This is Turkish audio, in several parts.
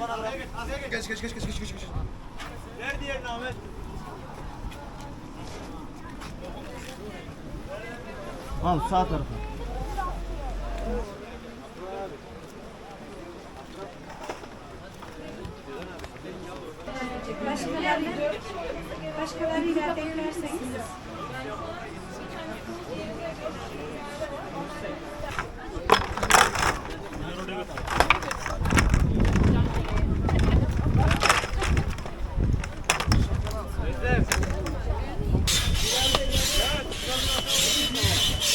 Geç geç geç geç geç geç. geç. Ver diğerini Ahmet. Al sağ tarafa. Başkalarıyla, başkalarıyla beklerseniz.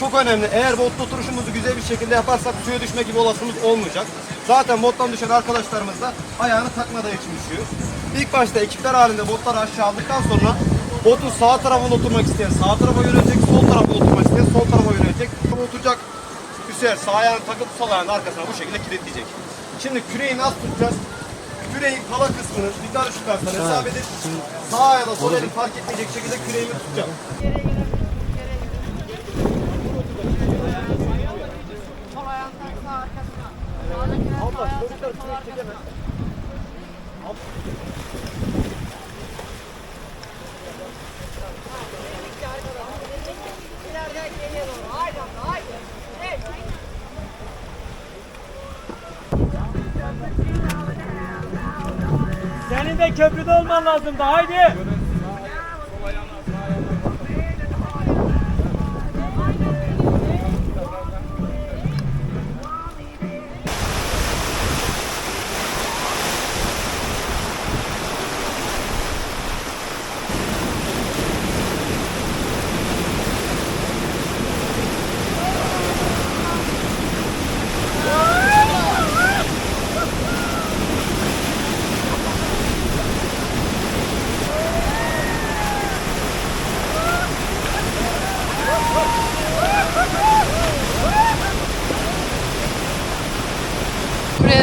Çok önemli. Eğer botla oturuşumuzu güzel bir şekilde yaparsak suya düşme gibi olasılığımız olmayacak. Zaten bottan düşen arkadaşlarımız da ayağını takmadan için düşüyor. İlk başta ekipler halinde botları aşağı aldıktan sonra botun sağ tarafına oturmak isteyen sağ tarafa yönelecek, sol tarafına oturmak isteyen sol tarafa yönelecek. Oturacak Hüseyin sağ ayağını takıp sol ayağını arkasına bu şekilde kilitleyecek. Şimdi küreği nasıl tutacağız? Küreğin kala kısmını yukarı çıkarsan hesap edip sağ ya da sol elin fark etmeyecek şekilde küreğimi tutacağım. Senin de köprüde olman lazım da haydi.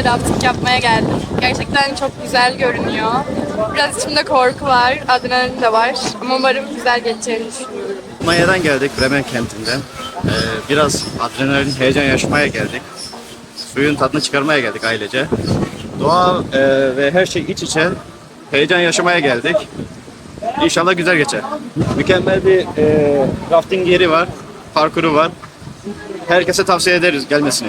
Rafting yapmaya geldim. Gerçekten çok güzel görünüyor. Biraz içimde korku var, adrenalin de var. Ama umarım güzel geçeceğini düşünüyorum. Almanya'dan geldik Bremen kentinden. Ee, biraz adrenalin, heyecan yaşamaya geldik. Suyun tadını çıkarmaya geldik ailece. Doğa e, ve her şey iç içe heyecan yaşamaya geldik. İnşallah güzel geçer. Mükemmel bir e, rafting yeri var, parkuru var. Herkese tavsiye ederiz gelmesini.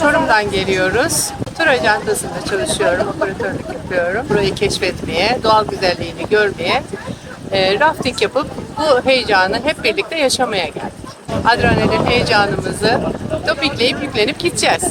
Çorum'dan geliyoruz. Tur ajantasında çalışıyorum, operatörlük yapıyorum. Burayı keşfetmeye, doğal güzelliğini görmeye, e, rafting yapıp bu heyecanı hep birlikte yaşamaya geldik. Adrenalin heyecanımızı topikleyip yüklenip gideceğiz.